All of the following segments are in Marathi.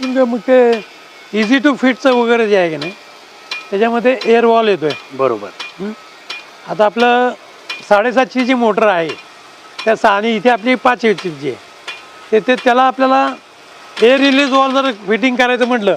म्हणजे मग ते इझी टू फिटचं वगैरे जे आहे की नाही त्याच्यामध्ये एअर वॉल येतो आहे बरोबर आता आपलं साडेसातशे जी मोटर आहे त्या आणि इथे आपली पाच एचची आहे ते ते त्याला आपल्याला एअर रिलीज वॉल जर फिटिंग करायचं म्हटलं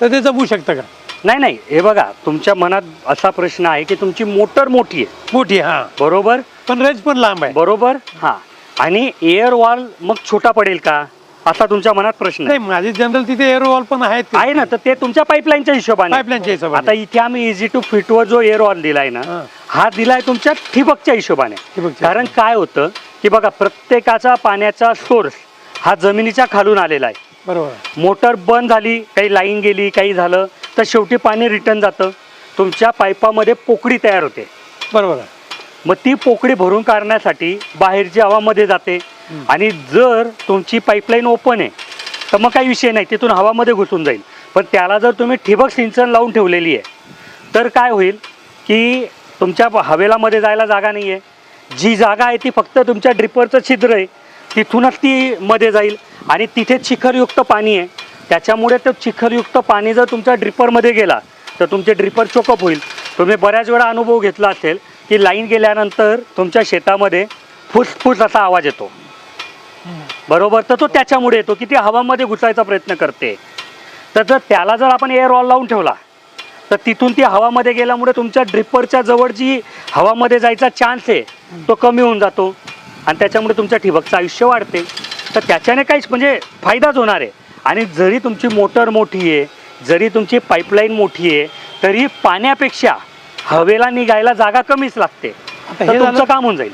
तर ते जमू शकतं का? नाही नाही. हे बघा तुमच्या मनात असा प्रश्न आहे की तुमची मोटर मोठी आहे. मोठी आहे, हां. बरोबर? पण रेंज पण लांब आहे. बरोबर? हा. आणि एअर वॉल मग छोटा पडेल का? असा तुमच्या मनात प्रश्न आहे. नाही माझी जनरल तिथे एअर वॉल पण आहेत आहे ना तर ते तुमच्या पाईपलाईनच्या हिशोबाने. पाईपलाईनच्या हिशोबाने. आता इथे आम्ही इझी टू फिटवर जो एअर वॉल दिलाय ना हां. हा दिलाय तुमच्या ठिबकच्या हिशोबाने. ठिबकच्या. कारण काय होतं की बघा प्रत्येकाचा पाण्याचा सोर्स हा जमिनीच्या खालून आलेला आहे. बरोबर. आहे. मोटर बंद झाली काही लाईन गेली काही झालं तर शेवटी पाणी रिटर्न जातं. तुमच्या पाईपामध्ये पोकळी तयार होते. बरोबर आहे. मग ती पोकळी भरून काढण्यासाठी बाहेरची हवामध्ये जाते. आणि जर तुमची पाईपलाईन ओपन आहे तर मग काही विषय नाही तिथून हवामध्ये घुसून जाईल. पण त्याला जर तुम्ही ठिबक सिंचन लावून ठेवलेली आहे तर काय होईल की तुमच्या हवेलामध्ये जायला जागा नाही आहे जी जागा आहे ती फक्त तुमच्या ड्रिपरचं छिद्र आहे तिथूनच ती मध्ये जाईल. आणि तिथे चिखलयुक्त पाणी आहे त्याच्यामुळे तो चिखलयुक्त पाणी जर तुमच्या ड्रिपरमध्ये गेला तर तुमचे ड्रिपर चोकअप होईल. तुम्ही बऱ्याच वेळा अनुभव घेतला असेल की लाईन गेल्यानंतर तुमच्या शेतामध्ये फुसफुस असा आवाज येतो. बरोबर? तर तो त्याच्यामुळे येतो की ती हवामध्ये घुसायचा प्रयत्न करते. तर जर त्याला जर आपण एअर वॉल लावून ठेवला तर तिथून ती हवामध्ये गेल्यामुळे तुमच्या ड्रिपरच्या जवळ जी हवामध्ये जायचा चान्स आहे तो कमी होऊन जातो आणि त्याच्यामुळे तुमच्या ठिबकचं आयुष्य वाढते. तर त्याच्याने काहीच म्हणजे फायदाच होणार आहे. आणि जरी तुमची मोटर मोठी आहे जरी तुमची पाईपलाईन मोठी आहे तरी पाण्यापेक्षा हवेला निघायला जागा कमीच लागते. तर हे तुमचं काम होऊन जाईल.